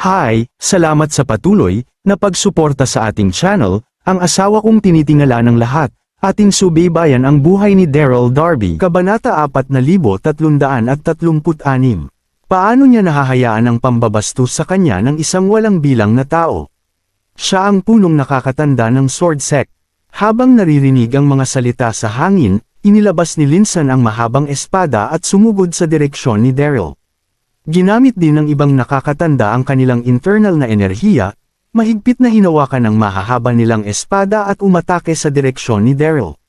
Hi, salamat sa patuloy na pagsuporta sa ating channel, ang asawa kong tinitingala ng lahat, ating subaybayan ang buhay ni Daryl Darby. Kabanata 4336 Paano niya nahahayaan ang pambabastos sa kanya ng isang walang bilang na tao? Siya ang punong nakakatanda ng sword sect. Habang naririnig ang mga salita sa hangin, inilabas ni Linson ang mahabang espada at sumugod sa direksyon ni Daryl. Ginamit din ng ibang nakakatanda ang kanilang internal na enerhiya, mahigpit na hinawakan ng mahahaba nilang espada at umatake sa direksyon ni Daryl.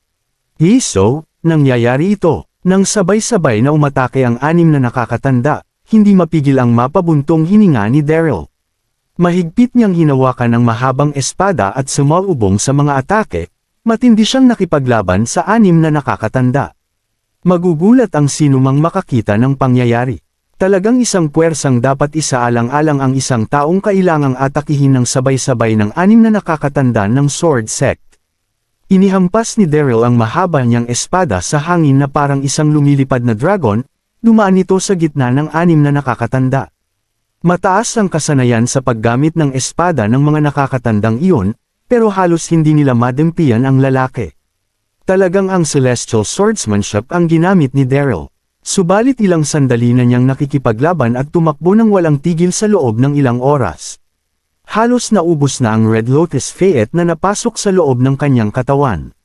Hiso, nangyayari ito, nang sabay-sabay na umatake ang anim na nakakatanda, hindi mapigil ang mapabuntong hininga ni Daryl. Mahigpit niyang hinawakan ang mahabang espada at sumaubong sa mga atake, matindi siyang nakipaglaban sa anim na nakakatanda. Magugulat ang sinumang makakita ng pangyayari. Talagang isang puwersang dapat isaalang-alang ang isang taong kailangang atakihin ng sabay-sabay ng anim na nakakatanda ng sword sect. Inihampas ni Daryl ang mahaba niyang espada sa hangin na parang isang lumilipad na dragon, dumaan ito sa gitna ng anim na nakakatanda. Mataas ang kasanayan sa paggamit ng espada ng mga nakakatandang iyon, pero halos hindi nila madempian ang lalaki. Talagang ang celestial swordsmanship ang ginamit ni Daryl. Subalit ilang sandali na niyang nakikipaglaban at tumakbo ng walang tigil sa loob ng ilang oras. Halos naubos na ang Red Lotus Fayette na napasok sa loob ng kanyang katawan.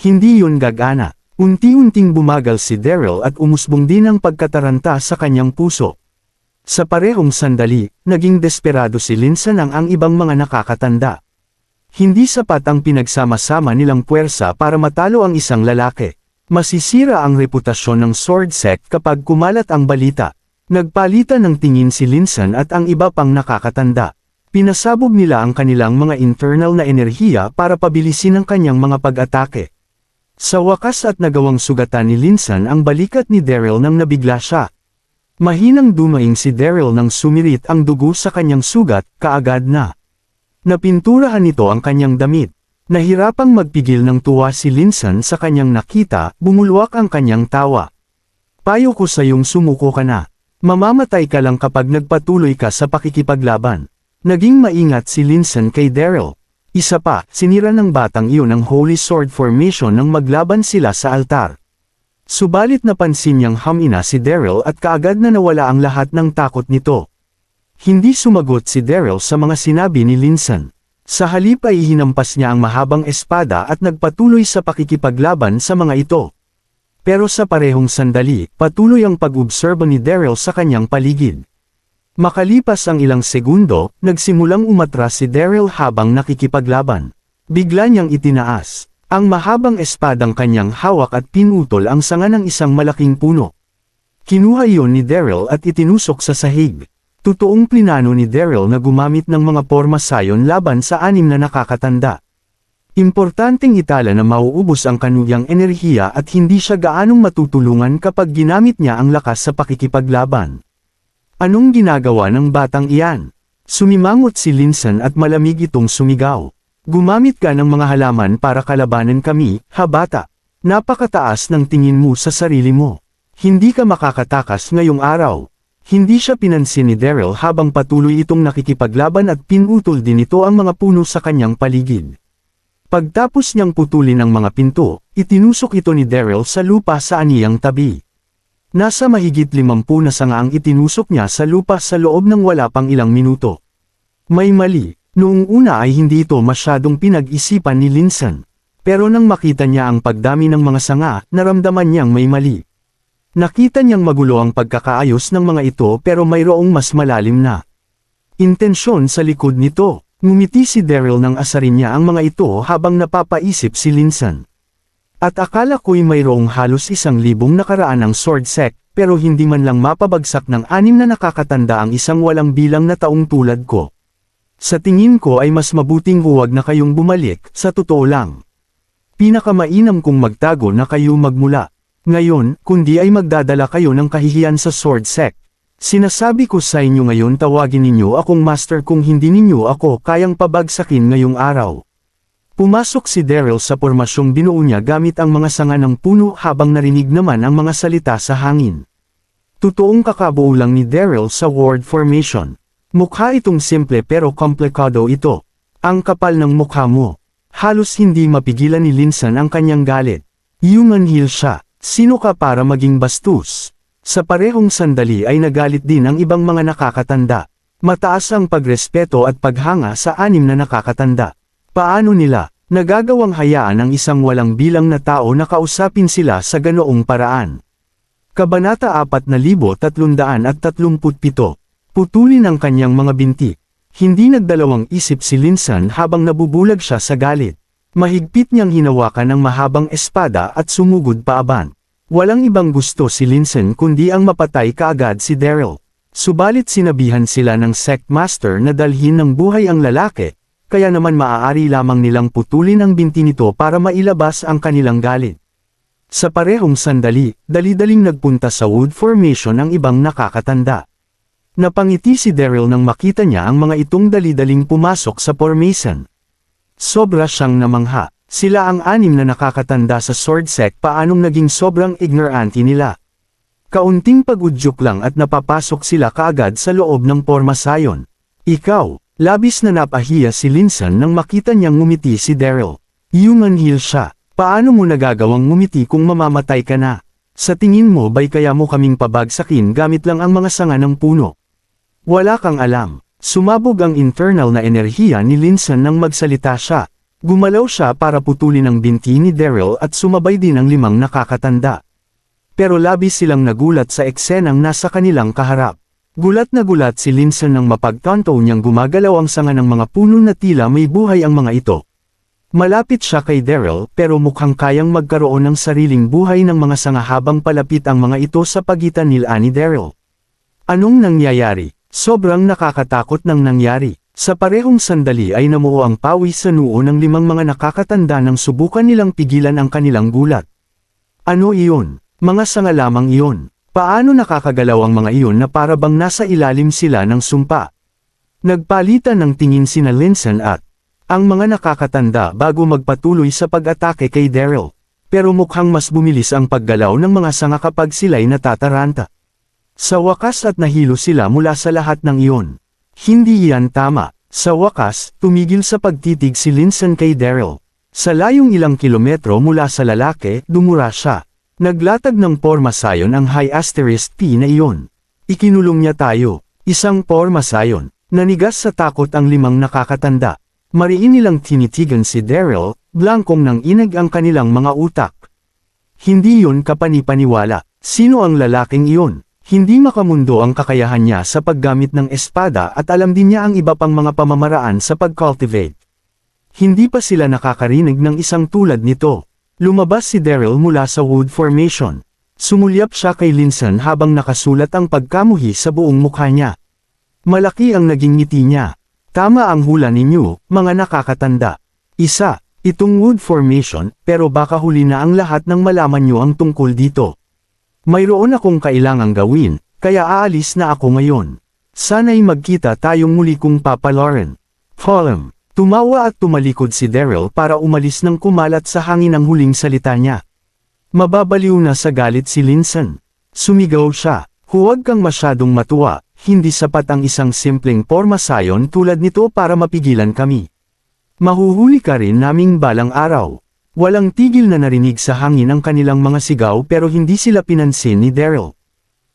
Hindi yun gagana. Unti-unting bumagal si Daryl at umusbong din ang pagkataranta sa kanyang puso. Sa parehong sandali, naging desperado si Linson ang ang ibang mga nakakatanda. Hindi sapat ang pinagsama-sama nilang puwersa para matalo ang isang lalaki. Masisira ang reputasyon ng sword sect kapag kumalat ang balita. Nagpalitan ng tingin si Linson at ang iba pang nakakatanda. Pinasabog nila ang kanilang mga internal na enerhiya para pabilisin ang kanyang mga pag-atake. Sa wakas at nagawang sugatan ni Linson ang balikat ni Daryl nang nabigla siya. Mahinang dumaing si Daryl nang sumirit ang dugo sa kanyang sugat, kaagad na. Napinturahan nito ang kanyang damit. Nahirapang magpigil ng tuwa si Linson sa kanyang nakita, bumulwak ang kanyang tawa. Payo ko sa iyong sumuko ka na. Mamamatay ka lang kapag nagpatuloy ka sa pakikipaglaban. Naging maingat si Linson kay Daryl. Isa pa, sinira ng batang iyon ang Holy Sword Formation nang maglaban sila sa altar. Subalit napansin niyang hamina si Daryl at kaagad na nawala ang lahat ng takot nito. Hindi sumagot si Daryl sa mga sinabi ni Linson. Sa halip ay hinampas niya ang mahabang espada at nagpatuloy sa pakikipaglaban sa mga ito. Pero sa parehong sandali, patuloy ang pag-obserba ni Daryl sa kanyang paligid. Makalipas ang ilang segundo, nagsimulang umatras si Daryl habang nakikipaglaban. Bigla niyang itinaas. Ang mahabang espadang kanyang hawak at pinutol ang sanga ng isang malaking puno. Kinuha iyon ni Daryl at itinusok sa sahig. Totoong plinano ni Daryl na gumamit ng mga porma sayon laban sa anim na nakakatanda. Importanteng itala na mauubos ang kanuyang enerhiya at hindi siya gaanong matutulungan kapag ginamit niya ang lakas sa pakikipaglaban. Anong ginagawa ng batang iyan? Sumimangot si Linson at malamig itong sumigaw. Gumamit ka ng mga halaman para kalabanan kami, ha bata. Napakataas ng tingin mo sa sarili mo. Hindi ka makakatakas ngayong araw. Hindi siya pinansin ni Daryl habang patuloy itong nakikipaglaban at pinutol din ito ang mga puno sa kanyang paligid. Pagtapos niyang putulin ang mga pinto, itinusok ito ni Daryl sa lupa sa aniyang tabi. Nasa mahigit limampu na sanga ang itinusok niya sa lupa sa loob ng wala pang ilang minuto. May mali, noong una ay hindi ito masyadong pinag-isipan ni Linson. Pero nang makita niya ang pagdami ng mga sanga, naramdaman niyang may mali. Nakita niyang magulo ang pagkakaayos ng mga ito pero mayroong mas malalim na intensyon sa likod nito. Ngumiti si Daryl nang asarin niya ang mga ito habang napapaisip si Linson. At akala ko'y mayroong halos isang libong nakaraan ng sword sect, pero hindi man lang mapabagsak ng anim na nakakatanda ang isang walang bilang na taong tulad ko. Sa tingin ko ay mas mabuting huwag na kayong bumalik, sa totoo lang. Pinakamainam kong magtago na kayo magmula. Ngayon, kundi ay magdadala kayo ng kahihiyan sa sword sect. Sinasabi ko sa inyo ngayon tawagin ninyo akong master kung hindi ninyo ako kayang pabagsakin ngayong araw. Pumasok si Daryl sa pormasyong binuo niya gamit ang mga sanga ng puno habang narinig naman ang mga salita sa hangin. Totoong kakabuo lang ni Daryl sa ward formation. Mukha itong simple pero komplikado ito. Ang kapal ng mukha mo. Halos hindi mapigilan ni Linsan ang kanyang galit. Yumanhil siya. Sino ka para maging bastos? Sa parehong sandali ay nagalit din ang ibang mga nakakatanda. Mataas ang pagrespeto at paghanga sa anim na nakakatanda. Paano nila, nagagawang hayaan ang isang walang bilang na tao na kausapin sila sa ganoong paraan? Kabanata 4337 Putulin ang kanyang mga binti. Hindi nagdalawang isip si Linsan habang nabubulag siya sa galit. Mahigpit niyang hinawakan ang mahabang espada at sumugod paaban. Walang ibang gusto si Linson kundi ang mapatay kaagad si Daryl. Subalit sinabihan sila ng sect master na dalhin ng buhay ang lalaki, kaya naman maaari lamang nilang putulin ang binti nito para mailabas ang kanilang galit. Sa parehong sandali, dali-daling nagpunta sa wood formation ang ibang nakakatanda. Napangiti si Daryl nang makita niya ang mga itong dali-daling pumasok sa formation. Sobra siyang namangha. Sila ang anim na nakakatanda sa sword sect paanong naging sobrang ignorante nila. Kaunting pag-udyok lang at napapasok sila kaagad sa loob ng pormasayon. Ikaw, labis na napahiya si Linsan nang makita niyang ngumiti si Daryl. Yumanhil siya. Paano mo nagagawang ngumiti kung mamamatay ka na? Sa tingin mo ba'y kaya mo kaming pabagsakin gamit lang ang mga sanga ng puno? Wala kang alam. Sumabog ang internal na enerhiya ni Linsan nang magsalita siya. Gumalaw siya para putulin ang binti ni Daryl at sumabay din ang limang nakakatanda. Pero labis silang nagulat sa eksenang nasa kanilang kaharap. Gulat na gulat si Linson nang mapagtanto niyang gumagalaw ang sanga ng mga puno na tila may buhay ang mga ito. Malapit siya kay Daryl pero mukhang kayang magkaroon ng sariling buhay ng mga sanga habang palapit ang mga ito sa pagitan nila ni Daryl. Anong nangyayari? Sobrang nakakatakot ng nangyari. Sa parehong sandali ay namuo ang pawis sa noo ng limang mga nakakatanda nang subukan nilang pigilan ang kanilang gulat. Ano iyon? Mga sanga lamang iyon. Paano nakakagalaw ang mga iyon na para bang nasa ilalim sila ng sumpa? Nagpalitan ng tingin sina Linson at ang mga nakakatanda bago magpatuloy sa pag-atake kay Daryl. Pero mukhang mas bumilis ang paggalaw ng mga sanga kapag sila'y natataranta. Sa wakas at nahilo sila mula sa lahat ng iyon. Hindi yan tama. Sa wakas, tumigil sa pagtitig si Linson kay Daryl. Sa layong ilang kilometro mula sa lalaki, dumura siya. Naglatag ng porma sayon ang high asterisk P na iyon. Ikinulong niya tayo. Isang porma sayon. Nanigas sa takot ang limang nakakatanda. Mariin nilang tinitigan si Daryl, blankong nang inag ang kanilang mga utak. Hindi yun kapanipaniwala. Sino ang lalaking iyon? Hindi makamundo ang kakayahan niya sa paggamit ng espada at alam din niya ang iba pang mga pamamaraan sa pag-cultivate. Hindi pa sila nakakarinig ng isang tulad nito. Lumabas si Daryl mula sa wood formation. Sumulyap siya kay Linson habang nakasulat ang pagkamuhi sa buong mukha niya. Malaki ang naging ngiti niya. Tama ang hula ninyo, mga nakakatanda. Isa, itong wood formation, pero baka huli na ang lahat ng malaman niyo ang tungkol dito. Mayroon akong kailangang gawin, kaya aalis na ako ngayon. Sana'y magkita tayong muli kung Papa Lauren. Column. Tumawa at tumalikod si Daryl para umalis ng kumalat sa hangin ang huling salita niya. Mababaliw na sa galit si Linson. Sumigaw siya, huwag kang masyadong matuwa, hindi sapat ang isang simpleng porma sayon tulad nito para mapigilan kami. Mahuhuli ka rin naming balang araw. Walang tigil na narinig sa hangin ang kanilang mga sigaw pero hindi sila pinansin ni Daryl.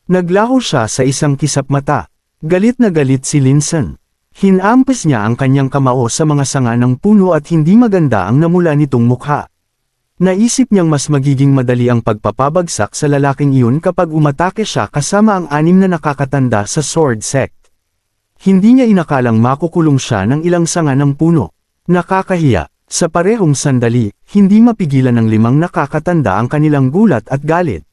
Naglaho siya sa isang kisap mata. Galit na galit si Linson. Hinampas niya ang kanyang kamao sa mga sanga ng puno at hindi maganda ang namula nitong mukha. Naisip niyang mas magiging madali ang pagpapabagsak sa lalaking iyon kapag umatake siya kasama ang anim na nakakatanda sa sword sect. Hindi niya inakalang makukulong siya ng ilang sanga ng puno. Nakakahiya, sa parehong sandali, hindi mapigilan ng limang nakakatanda ang kanilang gulat at galit.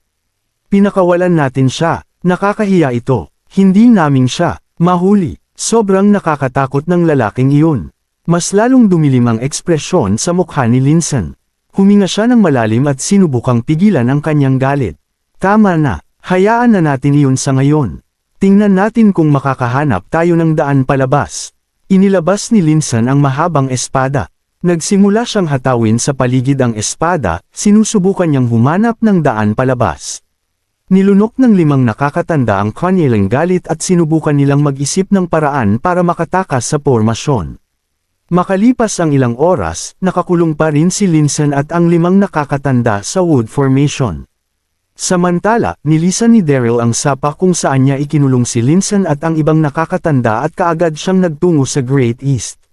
Pinakawalan natin siya, nakakahiya ito, hindi naming siya, mahuli. Sobrang nakakatakot ng lalaking iyon. Mas lalong dumilim ang ekspresyon sa mukha ni Linson. Huminga siya ng malalim at sinubukang pigilan ang kanyang galit. Tama na, hayaan na natin iyon sa ngayon. Tingnan natin kung makakahanap tayo ng daan palabas. Inilabas ni Linson ang mahabang espada. Nagsimula siyang hatawin sa paligid ang espada, sinusubukan niyang humanap ng daan palabas. Nilunok ng limang nakakatanda ang kanilang galit at sinubukan nilang mag-isip ng paraan para makatakas sa pormasyon. Makalipas ang ilang oras, nakakulong pa rin si Linson at ang limang nakakatanda sa wood formation. Samantala, nilisan ni Daryl ang sapa kung saan niya ikinulong si Linson at ang ibang nakakatanda at kaagad siyang nagtungo sa Great East.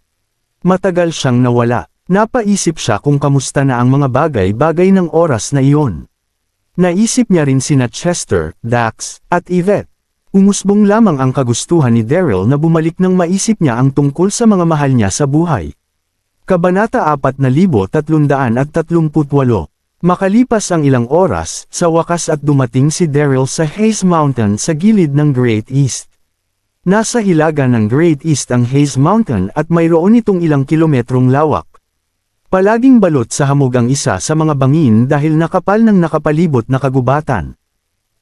Matagal siyang nawala. Napaisip siya kung kamusta na ang mga bagay-bagay ng oras na iyon. Naisip niya rin sina Chester, Dax, at Yvette. Umusbong lamang ang kagustuhan ni Daryl na bumalik nang maisip niya ang tungkol sa mga mahal niya sa buhay. Kabanata 4338 Makalipas ang ilang oras, sa wakas at dumating si Daryl sa Hayes Mountain sa gilid ng Great East. Nasa hilaga ng Great East ang Hayes Mountain at mayroon itong ilang kilometrong lawak. Palaging balot sa hamog ang isa sa mga bangin dahil nakapal ng nakapalibot na kagubatan.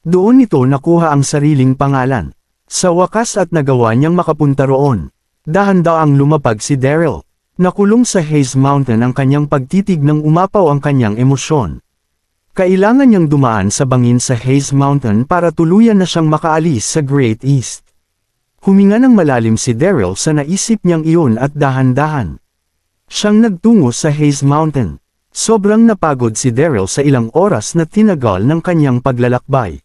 Doon ito nakuha ang sariling pangalan. Sa wakas at nagawa niyang makapunta roon. Dahan-daang lumapag si Daryl. Nakulong sa Hayes Mountain ang kanyang pagtitig nang umapaw ang kanyang emosyon. Kailangan niyang dumaan sa bangin sa Hayes Mountain para tuluyan na siyang makaalis sa Great East. Huminga ng malalim si Daryl sa naisip niyang iyon at dahan-dahan. Siyang nagtungo sa Hayes Mountain. Sobrang napagod si Daryl sa ilang oras na tinagal ng kanyang paglalakbay.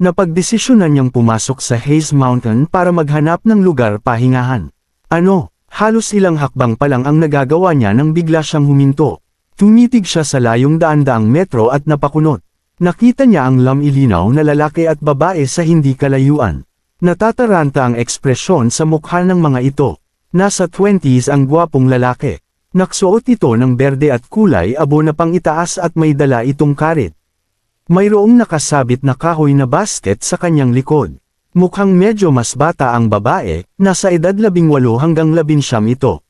Napagdesisyonan niyang pumasok sa Hayes Mountain para maghanap ng lugar pahingahan. Ano, halos ilang hakbang pa lang ang nagagawa niya nang bigla siyang huminto. Tumitig siya sa layong daan-daang metro at napakunot. Nakita niya ang lamilinaw na lalaki at babae sa hindi kalayuan. Natataranta ang ekspresyon sa mukha ng mga ito. Nasa 20s ang gwapong lalaki. Naksuot ito ng berde at kulay abo na pang itaas at may dala itong karit. Mayroong nakasabit na kahoy na basket sa kanyang likod. Mukhang medyo mas bata ang babae, nasa edad 18 hanggang 19 ito.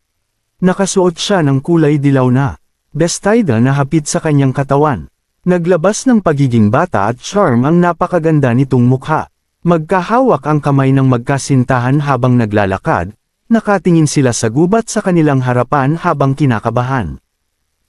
Nakasuot siya ng kulay dilaw na. Bestida na hapit sa kanyang katawan. Naglabas ng pagiging bata at charm ang napakaganda nitong mukha. Magkahawak ang kamay ng magkasintahan habang naglalakad, nakatingin sila sa gubat sa kanilang harapan habang kinakabahan.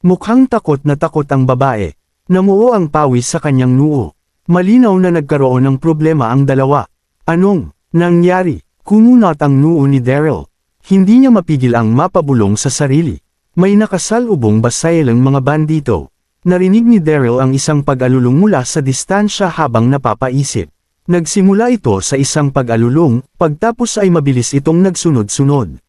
Mukhang takot na takot ang babae. Namuo ang pawis sa kanyang noo. Malinaw na nagkaroon ng problema ang dalawa. Anong nangyari? Kumunot ang noo ni Daryl. Hindi niya mapigil ang mapabulong sa sarili. May nakasalubong basaylang mga bandito. Narinig ni Daryl ang isang pag-alulong mula sa distansya habang napapaisip. Nagsimula ito sa isang pag-alulong, pagtapos ay mabilis itong nagsunod-sunod.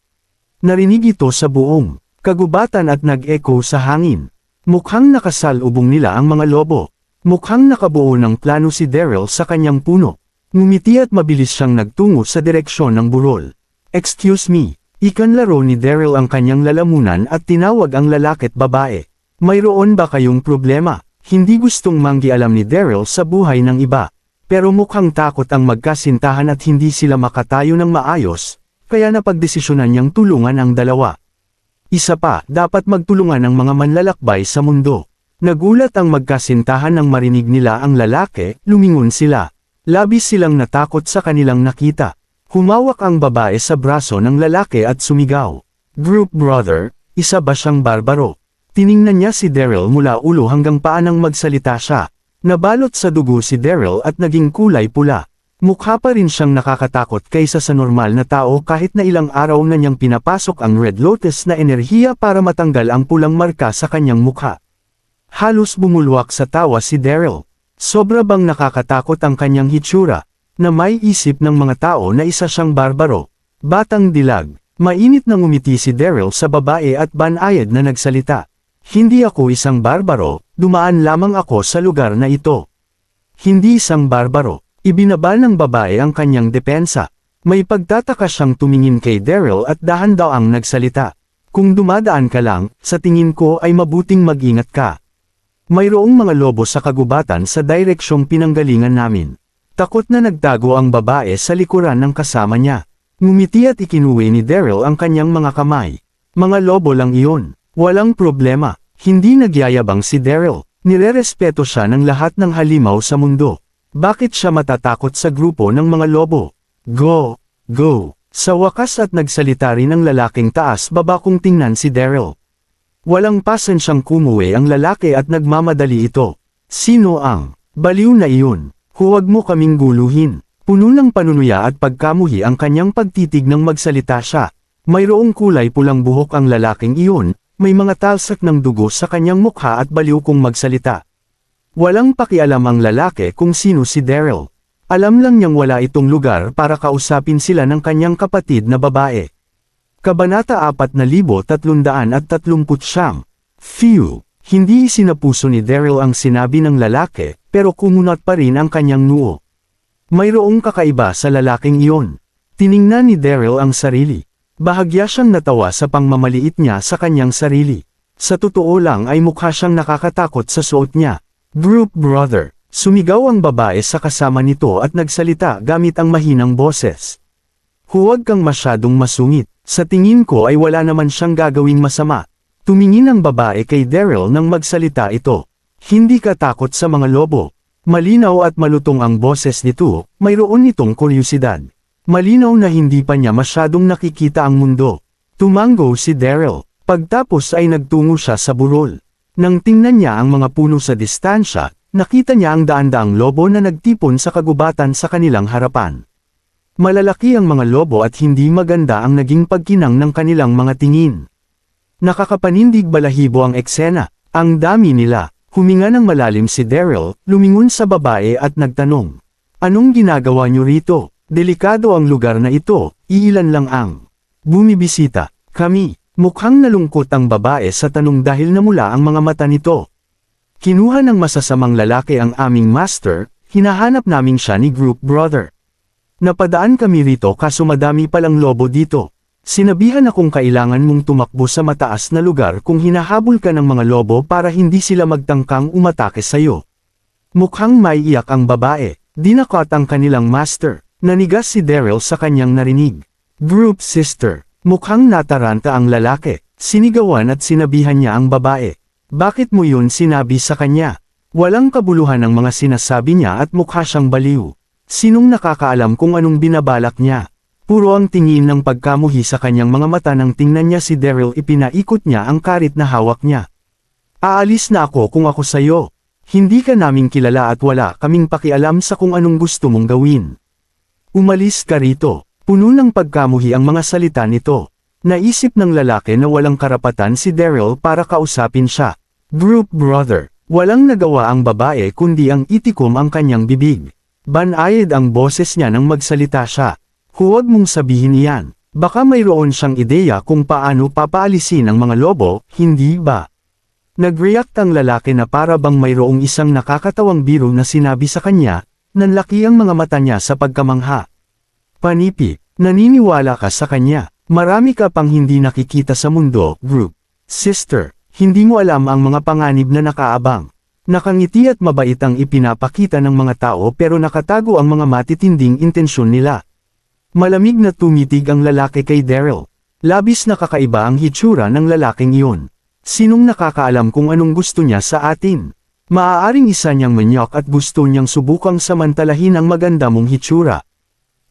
Narinig ito sa buong kagubatan at nag-echo sa hangin. Mukhang nakasalubong nila ang mga lobo. Mukhang nakabuo ng plano si Daryl sa kanyang puno. Ngumiti at mabilis siyang nagtungo sa direksyon ng burol. Excuse me, ikanlaro ni Daryl ang kanyang lalamunan at tinawag ang lalaki at babae. Mayroon ba kayong problema? Hindi gustong manggialam ni Daryl sa buhay ng iba. Pero mukhang takot ang magkasintahan at hindi sila makatayo ng maayos, kaya napagdesisyonan niyang tulungan ang dalawa. Isa pa, dapat magtulungan ang mga manlalakbay sa mundo. Nagulat ang magkasintahan nang marinig nila ang lalaki, lumingon sila. Labis silang natakot sa kanilang nakita. Humawak ang babae sa braso ng lalaki at sumigaw. Group brother, isa ba siyang barbaro? Tiningnan niya si Daryl mula ulo hanggang paa nang magsalita siya. Nabalot sa dugo si Daryl at naging kulay pula. Mukha pa rin siyang nakakatakot kaysa sa normal na tao kahit na ilang araw na niyang pinapasok ang Red Lotus na enerhiya para matanggal ang pulang marka sa kanyang mukha. Halos bumulwak sa tawa si Daryl. Sobra bang nakakatakot ang kanyang hitsura, na may isip ng mga tao na isa siyang barbaro. Batang dilag, mainit na ngumiti si Daryl sa babae at banayad na nagsalita. Hindi ako isang barbaro, dumaan lamang ako sa lugar na ito. Hindi isang barbaro. Ibinaba ng babae ang kanyang depensa. May pagtataka siyang tumingin kay Daryl at dahan-daang nagsalita. Kung dumadaan ka lang, sa tingin ko ay mabuting mag-ingat ka. Mayroong mga lobo sa kagubatan sa direksyong pinanggalingan namin. Takot na nagtago ang babae sa likuran ng kasama niya. Ngumiti at ikinuwi ni Daryl ang kanyang mga kamay. Mga lobo lang iyon. Walang problema. Hindi nagyayabang si Daryl. Nirerespeto siya ng lahat ng halimaw sa mundo. Bakit siya matatakot sa grupo ng mga lobo? Go! Go! Sa wakas at nagsalita rin ang lalaking taas baba kung tingnan si Daryl. Walang pasan siyang kumuwi ang lalaki at nagmamadali ito. Sino ang baliw na iyon? Huwag mo kaming guluhin. Puno ng panunuya at pagkamuhi ang kanyang pagtitig nang magsalita siya. Mayroong kulay pulang buhok ang lalaking iyon, may mga talsak ng dugo sa kanyang mukha at baliw kung magsalita. Walang pakialam ang lalaki kung sino si Daryl. Alam lang niyang wala itong lugar para kausapin sila ng kanyang kapatid na babae. Kabanata 4339 Phew! Hindi isinapuso ni Daryl ang sinabi ng lalaki, pero kumunat pa rin ang kanyang noo. Mayroong kakaiba sa lalaking iyon. Tiningnan ni Daryl ang sarili. Bahagya siyang natawa sa pangmamaliit niya sa kanyang sarili. Sa totoo lang ay mukha siyang nakakatakot sa suot niya. Group brother, sumigaw ang babae sa kasama nito at nagsalita gamit ang mahinang boses. Huwag kang masyadong masungit, sa tingin ko ay wala naman siyang gagawing masama. Tumingin ang babae kay Daryl nang magsalita ito. Hindi ka takot sa mga lobo. Malinaw at malutong ang boses nito, mayroon nitong kuryusidad. Malinaw na hindi pa niya masyadong nakikita ang mundo. Tumango si Daryl. Pagtapos ay nagtungo siya sa burol. Nang tingnan niya ang mga puno sa distansya, nakita niya ang daan-daang lobo na nagtipon sa kagubatan sa kanilang harapan. Malalaki ang mga lobo at hindi maganda ang naging pagkinang ng kanilang mga tingin. Nakakapanindig balahibo ang eksena, ang dami nila, huminga ng malalim si Daryl, lumingon sa babae at nagtanong. Anong ginagawa niyo rito? Delikado ang lugar na ito, iilan lang ang bumibisita. Kami, mukhang nalungkot ang babae sa tanong dahil namula ang mga mata nito. Kinuha ng masasamang lalaki ang aming master, hinahanap namin siya ni group brother. Napadaan kami rito kaso madami palang lobo dito. Sinabihan akong kailangan mong tumakbo sa mataas na lugar kung hinahabol ka ng mga lobo para hindi sila magtangkang umatake sa'yo. Mukhang maiiyak ang babae, dinakot ang kanilang master, nanigas si Daryl sa kanyang narinig. Group sister, mukhang nataranta ang lalaki, sinigawan at sinabihan niya ang babae. Bakit mo yun sinabi sa kanya? Walang kabuluhan ang mga sinasabi niya at mukha siyang baliw. Sinong nakakaalam kung anong binabalak niya? Puro ang tingin ng pagkamuhi sa kanyang mga mata nang tingnan niya si Daryl ipinaikot niya ang karit na hawak niya. Aalis na ako kung ako sayo. Hindi ka naming kilala at wala kaming pakialam sa kung anong gusto mong gawin. Umalis ka rito. Puno ng pagkamuhi ang mga salita nito. Naisip ng lalaki na walang karapatan si Daryl para kausapin siya. Group brother. Walang nagawa ang babae kundi ang itikom ang kanyang bibig. Banayad ang boses niya nang magsalita siya. Huwag mong sabihin iyan. Baka mayroon siyang ideya kung paano papaalisin ang mga lobo, hindi ba? Nag-react ang lalaki na para bang mayroong isang nakakatawang biro na sinabi sa kanya, nanlaki ang mga mata niya sa pagkamangha. Panipi, naniniwala ka sa kanya, marami ka pang hindi nakikita sa mundo, group. Sister, hindi mo alam ang mga panganib na nakaabang. Nakangiti at mabait ang ipinapakita ng mga tao pero nakatago ang mga matitinding intensyon nila. Malamig na tumitig ang lalaki kay Daryl. Labis na kakaiba ang hitsura ng lalaking iyon. Sinong nakakaalam kung anong gusto niya sa atin? Maaaring isa niyang manyok at gusto niyang subukang samantalahin ang maganda mong hitsura.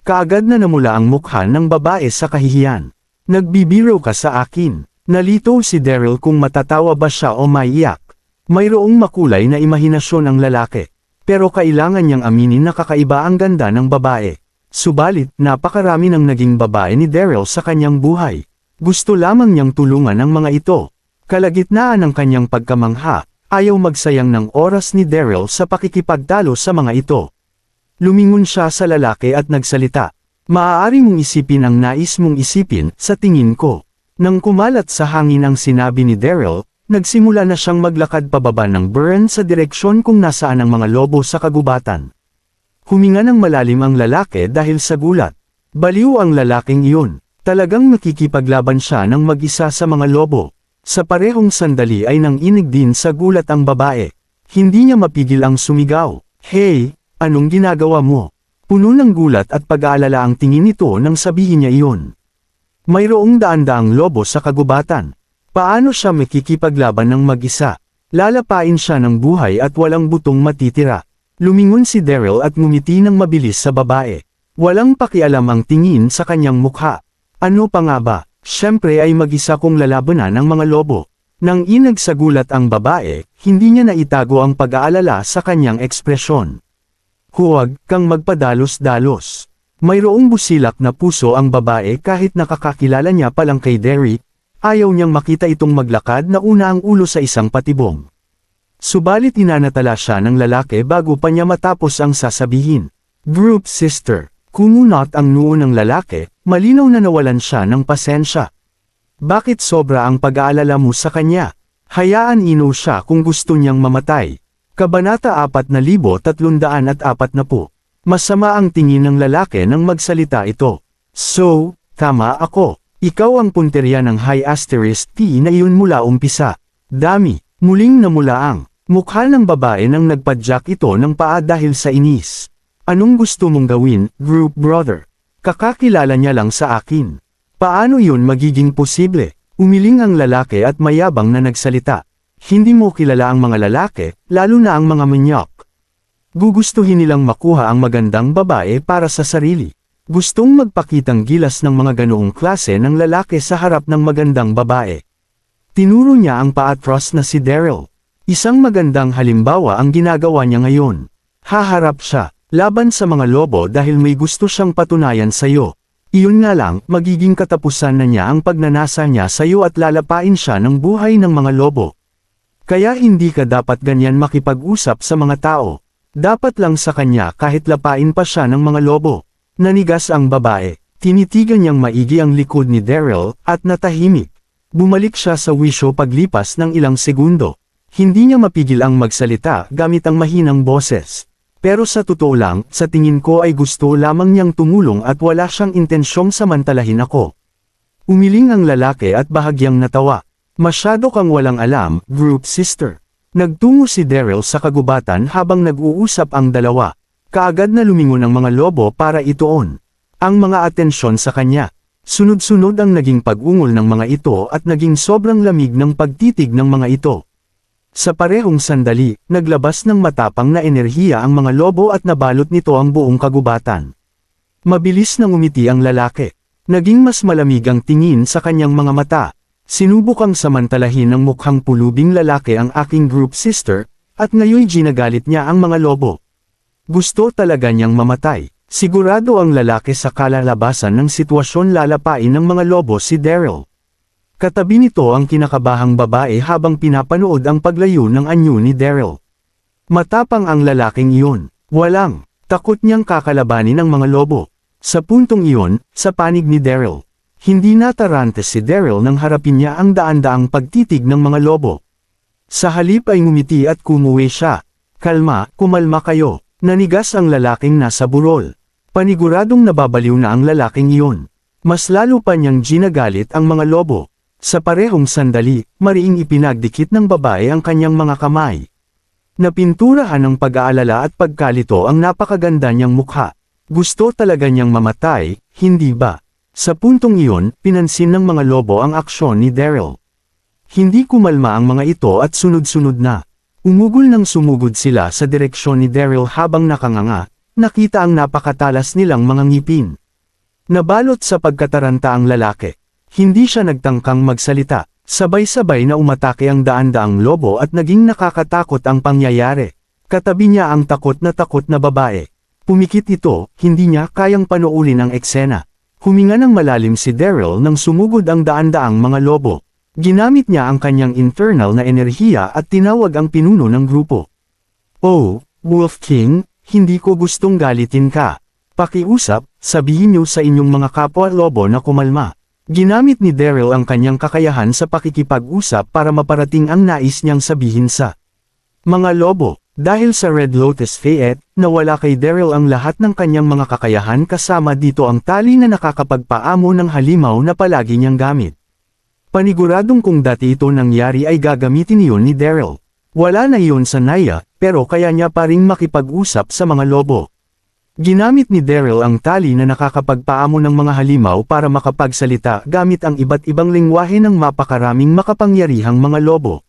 Kaagad na namula ang mukha ng babae sa kahihiyan. Nagbibiro ka sa akin. Nalito si Daryl kung matatawa ba siya o maiyak. Mayroong makulay na imahinasyon ang lalaki. Pero kailangan niyang aminin na kakaiba ang ganda ng babae. Subalit, napakarami ng naging babae ni Daryl sa kanyang buhay. Gusto lamang niyang tulungan ang mga ito. Kalagitnaan ng kanyang pagkamangha, ayaw magsayang ng oras ni Daryl sa pakikipagtalo sa mga ito. Lumingon siya sa lalaki at nagsalita. Maaari mong isipin ang nais mong isipin, sa tingin ko. Nang kumalat sa hangin ang sinabi ni Daryl, nagsimula na siyang maglakad pababa ng burn sa direksyon kung nasaan ang mga lobo sa kagubatan. Huminga ng malalim ang lalaki dahil sa gulat. Baliw ang lalaking iyon. Talagang nakikipaglaban siya ng mag-isa sa mga lobo. Sa parehong sandali ay nanginig din sa gulat ang babae. Hindi niya mapigil ang sumigaw. Hey, anong ginagawa mo? Puno ng gulat at pag-aalala ang tingin nito nang sabihin niya iyon. Mayroong daan-daang lobo sa kagubatan. Paano siya makikipaglaban ng mag-isa? Lalapain siya ng buhay at walang butong matitira. Lumingon si Daryl at ngumiti ng mabilis sa babae. Walang pakialam ang tingin sa kanyang mukha. Ano pa nga ba? Siyempre ay mag-isa kong lalabanan ng mga lobo. Nang inagsagulat ang babae, hindi niya naitago ang pag-aalala sa kanyang ekspresyon. Huwag kang magpadalos-dalos. Mayroong busilak na puso ang babae kahit nakakakilala niya pa lang kay Derek, ayaw niyang makita itong maglakad na una ang ulo sa isang patibong. Subalit inanatala siya ng lalaki bago pa niya matapos ang sasabihin. Group sister, kumunot ang noo ng lalaki, malinaw na nawalan siya ng pasensya. Bakit sobra ang pag-aalala mo sa kanya? Hayaan ino siya kung gusto niyang mamatay. Kabanata 4,340 po. Masama ang tingin ng lalaki nang magsalita ito. So, tama ako. Ikaw ang punterya ng high asterisk T na iyon mula umpisa. Dami, muling namulaang. Mukha ng babae nang nagpadyak ito ng paa dahil sa inis. Anong gusto mong gawin, group brother? Kakakilala niya lang sa akin. Paano yun magiging posible? Umiling ang lalaki at mayabang na nagsalita. Hindi mo kilala ang mga lalaki, lalo na ang mga manyok. Gugustuhin nilang makuha ang magandang babae para sa sarili. Gustong magpakitang gilas ng mga ganoong klase ng lalaki sa harap ng magandang babae. Tinuro niya ang paatros na si Daryl. Isang magandang halimbawa ang ginagawa niya ngayon. Haharap siya, laban sa mga lobo dahil may gusto siyang patunayan sa iyo. Iyon nga lang, magiging katapusan na niya ang pagnanasa niya sa iyo at lalapain siya ng buhay ng mga lobo. Kaya hindi ka dapat ganyan makipag-usap sa mga tao. Dapat lang sa kanya kahit lapain pa siya ng mga lobo. Nanigas ang babae, tinitigan niyang maigi ang likod ni Daryl, at natahimik. Bumalik siya sa wisyo paglipas ng ilang segundo. Hindi niya mapigil ang magsalita gamit ang mahinang boses. Pero sa totoo lang, sa tingin ko ay gusto lamang niyang tumulong at wala siyang intensyong samantalahin ako. Umiling ang lalaki at bahagyang natawa. Masyado kang walang alam, group sister. Nagtungo si Daryl sa kagubatan habang nag-uusap ang dalawa. Kaagad na lumingon ang mga lobo para ituon. Ang mga atensyon sa kanya. Sunod-sunod ang naging pag-ungol ng mga ito at naging sobrang lamig ng pagtitig ng mga ito. Sa parehong sandali, naglabas ng matapang na enerhiya ang mga lobo at nabalot nito ang buong kagubatan. Mabilis nang umiti ang lalaki. Naging mas malamig ang tingin sa kanyang mga mata. Sinubukang samantalahin ng mukhang pulubing lalaki ang aking group sister, at ngayon ginagalit niya ang mga lobo. Gusto talaga niyang mamatay. Sigurado ang lalaki sa kalalabasan ng sitwasyon lalapain ng mga lobo si Daryl. Katabi nito ang kinakabahang babae habang pinapanood ang paglayo ng anyo ni Daryl. Matapang ang lalaking iyon. Walang. Takot niyang kakalabanin ang mga lobo. Sa puntong iyon, sa panig ni Daryl. Hindi natarante si Daryl nang harapin niya ang daan-daang pagtitig ng mga lobo. Sa halip ay ngumiti at kumuwi siya. Kalma, kumalma kayo. Nanigas ang lalaking nasa burol. Paniguradong nababaliw na ang lalaking iyon. Mas lalo pa niyang ginagalit ang mga lobo. Sa parehong sandali, mariing ipinagdikit ng babae ang kanyang mga kamay. Napinturahan ng pag-aalala at pagkalito ang napakaganda niyang mukha. Gusto talaga niyang mamatay, hindi ba? Sa puntong iyon, pinansin ng mga lobo ang aksyon ni Daryl. Hindi kumalma ang mga ito at sunod-sunod na. Umugol ng sumugod sila sa direksyon ni Daryl habang nakanganga, nakita ang napakatalas nilang mga ngipin. Nabalot sa pagkataranta ang lalaki. Hindi siya nagtangkang magsalita. Sabay-sabay na umatake ang daan-daang lobo at naging nakakatakot ang pangyayari. Katabi niya ang takot na takot na babae. Pumikit ito, hindi niya kayang panuulin ang eksena. Huminga ng malalim si Daryl nang sumugod ang daan-daang mga lobo. Ginamit niya ang kanyang infernal na enerhiya at tinawag ang pinuno ng grupo. Oh, Wolf King, hindi ko gustong galitin ka. Pakiusap, sabihin niyo sa inyong mga kapwa-lobo na kumalma. Ginamit ni Daryl ang kanyang kakayahan sa pakikipag-usap para maparating ang nais niyang sabihin sa mga lobo. Dahil sa Red Lotus Fayette, nawala kay Daryl ang lahat ng kanyang mga kakayahan kasama dito ang tali na nakakapagpaamo ng halimaw na palagi niyang gamit. Paniguradong kung dati ito nangyari ay gagamitin iyon ni Daryl. Wala na iyon sa Naya, pero kaya niya pa ring makipag-usap sa mga lobo. Ginamit ni Daryl ang tali na nakakapagpaamo ng mga halimaw para makapagsalita gamit ang iba't ibang lingwahe ng mapakaraming makapangyarihang mga lobo.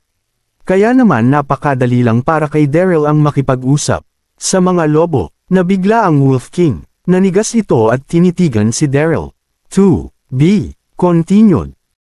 Kaya naman napakadali lang para kay Daryl ang makipag-usap. Sa mga lobo, nabigla ang Wolf King. Nanigas ito at tinitigan si Daryl. 2. B. Continued.